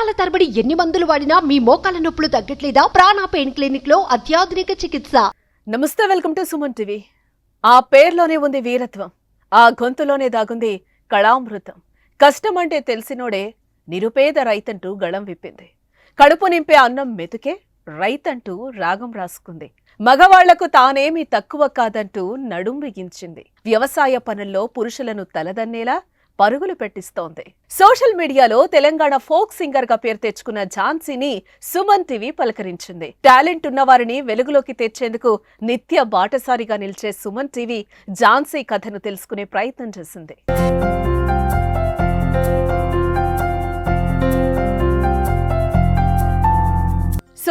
సంవత్సరాల తరబడి ఎన్ని మందులు వాడినా మీ మోకాల నొప్పులు తగ్గట్లేదా? ప్రాణ పెయిన్ క్లినిక్లో అత్యాధునిక చికిత్స. నమస్తే వెల్కమ్ టు సుమన్ టీవీ. ఆ పేర్లోనే ఉంది వీరత్వం. ఆ గొంతులోనే దాగుంది కళామృతం. కష్టం అంటే తెలిసినోడే నిరుపేద రైతంటూ గళం విప్పింది. కడుపు నింపే అన్నం మెతుకే రైతంటూ రాగం రాసుకుంది. మగవాళ్ళకు తానేమీ తక్కువ కాదంటూ నడుం బిగించింది వ్యవసాయ పనుల్లో పురుషులను తలదన్నేలా పరుగులు పెట్టిస్తోంది. సోషల్ మీడియాలో తెలంగాణ ఫోక్ సింగర్గా పేరు తెచ్చుకున్న ఝాన్సీని సుమన్ టీవీ పలకరించింది. టాలెంట్ ఉన్నవారిని వెలుగులోకి తెచ్చేందుకు నిత్య బాటసారిగా నిలిచే సుమన్ టీవీ ఝాన్సీ కథను తెలుసుకునే ప్రయత్నం చేసింది.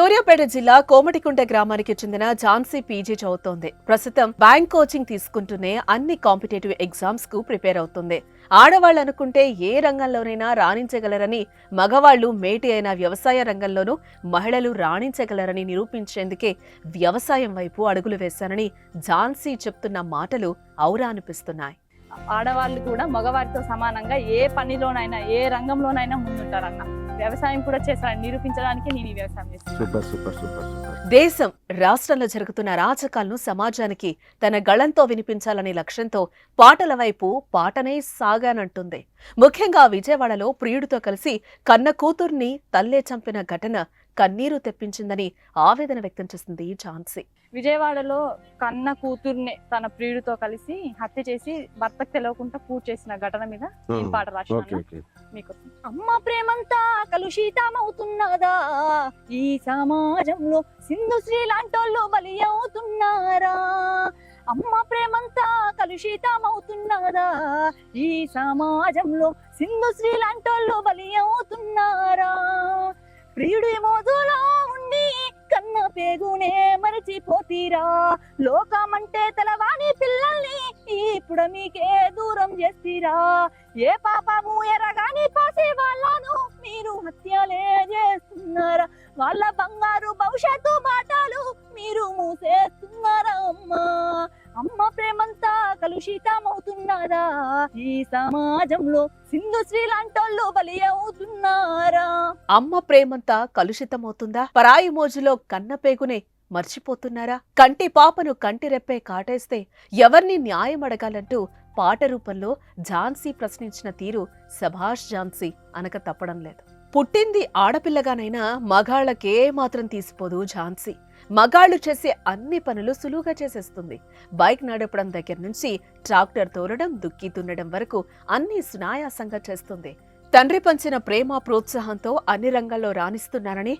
సూర్యాపేట జిల్లా కోమటికుంట గ్రామానికి చెందిన ఝాన్సీ పీజీ చదువుతోంది. ప్రస్తుతం బ్యాంక్ కోచింగ్ తీసుకుంటూనే అన్ని కాంపిటేటివ్ ఎగ్జామ్స్కు ప్రిపేర్ అవుతుంది. ఆడవాళ్ళు అనుకుంటే ఏ రంగంలోనైనా రాణించగలరని మగవాళ్ళు మేటి అయిన వ్యవసాయ రంగంలోనూ మహిళలు రాణించగలరని నిరూపించేందుకే వ్యవసాయం వైపు అడుగులు వేశానని ఝాన్సీ చెప్తున్న మాటలు ఔరా అనిపిస్తున్నాయి. ఆడవాళ్ళు కూడా మగవారితో సమానంగా ఏ పనిలోనైనా ఏ రంగంలోనైనా ముందుంటారన్న. వ్యవసాయం కూడా చేస్తారని నిరూపించడానికి నేను ఈ వ్యవసాయం చేస్తాను. Super super super super. దేశం రాష్ట్రంలో జరుగుతున్న అరాచకాలను సమాజానికి తన గళంతో వినిపించాలనే లక్ష్యంతో పాటల వైపు పాటనే సాగానంటుంది. ముఖ్యంగా విజయవాడలో ప్రియుడితో కలిసి కన్న కూతుర్ని తల్లే చంపిన ఘటన కన్నీరు తెప్పించిందని ఆవేదన వ్యక్తం చేసింది ఝాన్సీ. విజయవాడలో కన్న కూతుర్ని తన ప్రియుడితో కలిసి హత్య చేసి భర్తకు తెలియకుండా పూర్తి చేసిన ఘటన మీద నేను పాట రాసిన మీకు అమ్మ ప్రేమంతా కలుషితమవుతున్నదా? ఈ సమాజంలో సింధు శ్రీ లాంటోళ్ళు బలి అవుతున్నారా? అమ్మ ప్రేమంతా కలుషితమవుతున్నదా? ఈ సమాజంలో సింధు శ్రీ లాంటోళ్ళు బలి అవుతున్నారా? ప్రియుడి మోజులో మరచిపోతీరా లోకమంటే తెలవాని పిల్లల్ని ఇప్పుడు మీకే దూరం చేస్తీరా. ఏ పాపము ఎరగాని పాసే వాళ్ళను మీరు హత్యలే చేస్తున్నారా. వాళ్ళ బంగారు భవిష్యత్తు మాటలు మీరు మూసేస్తున్నారా అమ్మా. అమ్మ ప్రేమంతా కలుషితమవుతున్నారా ఈ సమాజంలో సింధు శ్రీలాంటోళ్ళు బలి అవుతున్నారా. అమ్మ ప్రేమంతా కలుషితమవుతుందా? పరాయి మోజులో కన్నపేగునే మర్చిపోతున్నారా? కంటి పాపను కంటి రెప్పే కాటేస్తే ఎవరిని న్యాయం అడగాలంటూ పాట రూపంలో ఝాన్సీ ప్రశ్నించిన తీరు సభాష్ ఝాన్సీ అనక తప్పడం లేదు. పుట్టింది ఆడపిల్లగానైనా మగాళ్ళకే మాత్రం తీసిపోదు ఝాన్సీ. మగాళ్ళు చేసే అన్ని పనులు సులువుగా చేసేస్తుంది. బైక్ నడపడం దగ్గర నుంచి ట్రాక్టర్ తోలడం దుక్కి దున్నడం వరకు అన్ని సునాయాసంగా చేస్తుంది. తండ్రి పంచిన ప్రేమ ప్రోత్సాహంతో అన్ని రంగాల్లో రాణిస్తున్నానని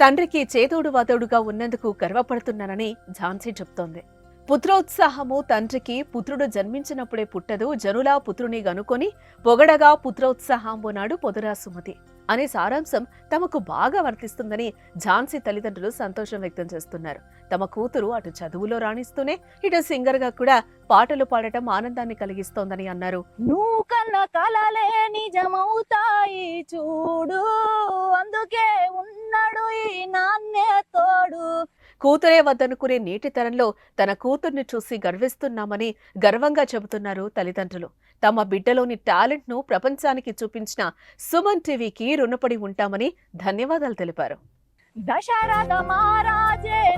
తండ్రికి చేదోడు వాదోడుగా ఉన్నందుకు గర్వపడుతున్నానని ఝాన్సీ చెప్తోంది. పుత్రోత్సాహము తండ్రికి పుత్రుడు జన్మించినప్పుడే పుట్టదు జనులా పుత్రుని గనుకొని పొగడగా పుత్రోత్సాహంబునాడు పొదురా సుమతి అనే సారాంశం తమకు బాగా వర్తిస్తుందని ఝాన్సీ తల్లిదండ్రులు సంతోషం వ్యక్తం చేస్తున్నారు. తమ కూతురు అటు చదువులో రాణిస్తూనే ఇటు సింగర్గా కూడా పాటలు పాడటం ఆనందాన్ని కలిగిస్తోందని అన్నారు. నువ్వు కన్న కలలే నిజమవుతాయి చూడు అందుకే ఉన్నాడు ఈ నాన్న కూతురే వద్దనుకునే నేటి తరంలో తన కూతుర్ని చూసి గర్విస్తున్నామని గర్వంగా చెబుతున్నారు తల్లిదండ్రులు. తమ బిడ్డలోని టాలెంట్ను ప్రపంచానికి చూపించిన సుమన్ టీవీకి రుణపడి ఉంటామని ధన్యవాదాలు తెలిపారు. దశరథ మహారాజే